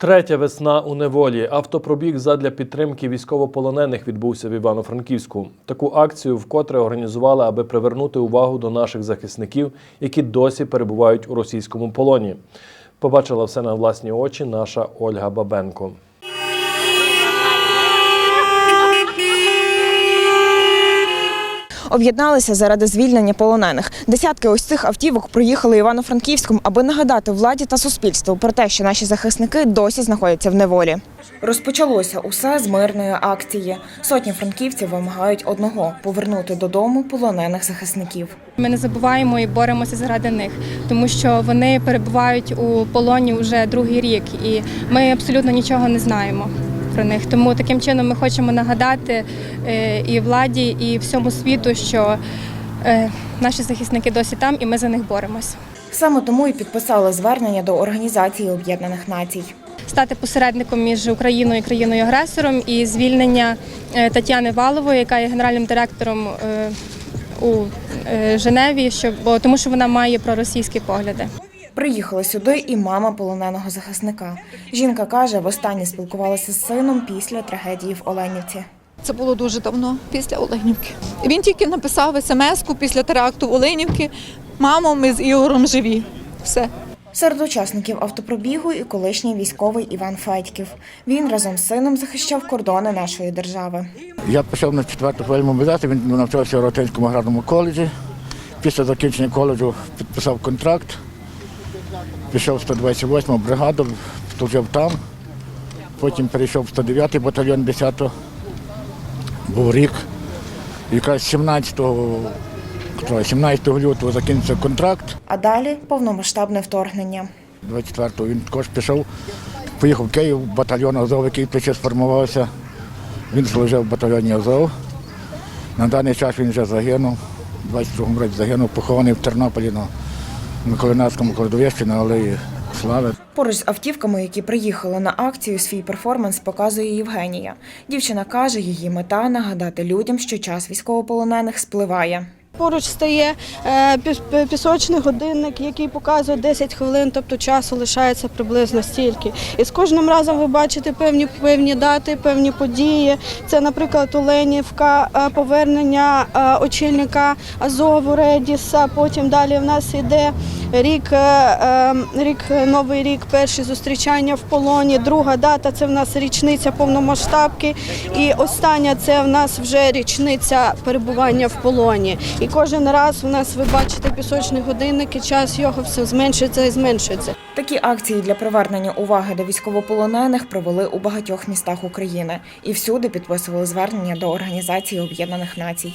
Третя весна у неволі. Автопробіг задля підтримки військовополонених відбувся в Івано-Франківську. Таку акцію вкотре організували, аби привернути увагу до наших захисників, які досі перебувають у російському полоні. Побачила все на власні очі наша Ольга Бабенко. Об'єдналися заради звільнення полонених. Десятки ось цих автівок проїхали Івано-Франківськом, аби нагадати владі та суспільству про те, що наші захисники досі знаходяться в неволі. Розпочалося усе з мирної акції. Сотні франківців вимагають одного повернути додому полонених захисників. Ми не забуваємо і боремося заради них, тому що вони перебувають у полоні вже другий рік, і ми абсолютно нічого не знаємо про них. Тому таким чином ми хочемо нагадати е, і владі, і всьому світу, що е, наші захисники досі там, і ми за них боремось. Саме тому і підписали звернення до Організації Об'єднаних Націй. Стати посередником між Україною і країною-агресором і звільнення е, Тетяни Валової, яка є генеральним директором у Женеві, щоб бо тому, що вона має проросійські погляди. Приїхала сюди і мама полоненого захисника. Жінка каже, востаннє спілкувалася з сином після трагедії в Оленівці. Це було дуже давно, після Оленівки. Він тільки написав смс-ку після теракту Оленівки. Мамо, ми з Ігорем живі. Все. Серед учасників автопробігу і колишній військовий Іван Федьків. Він разом з сином захищав кордони нашої держави. Я пішов на четверту хвилю мобілізації, він навчався в Ротинському аграрному коледжі. Після закінчення коледжу підписав контракт, пішов в 128 бригаду, служив там. Потім перейшов в 109 батальйон 10-го. Був рік. Якраз 17, 17 лютого закінчився контракт. А далі повномасштабне вторгнення. 24-го він також пішов, поїхав в Київ, батальйон Азов, який тоді сформувався. Він служив в батальйоні Азов. На даний час він вже загинув. У 22-му році загинув, похований в Тернополі на Миколинацькому кладовищі на Алеї Слави. Поруч з автівками, які приїхали на акцію, свій перформанс показує Євгенія. Дівчина каже, її мета нагадати людям, що час військовополонених спливає. Поруч стає е, пісочний годинник, який показує 10 хвилин, тобто часу лишається приблизно стільки. І з кожним разом ви бачите певні певні дати, певні події. Це, наприклад, Оленівка, е, повернення е, очільника Азову Редіса. Потім далі в нас йде рік, е, е, рік новий рік, перші зустрічання в полоні. Друга дата це в нас річниця повномасштабки. І остання це в нас вже річниця перебування в полоні. І кожен раз у нас ви бачите пісочний годинник, і час його все зменшується і зменшується. Такі акції для привернення уваги до військовополонених провели у багатьох містах України і всюди підписували звернення до Організації Об'єднаних Націй.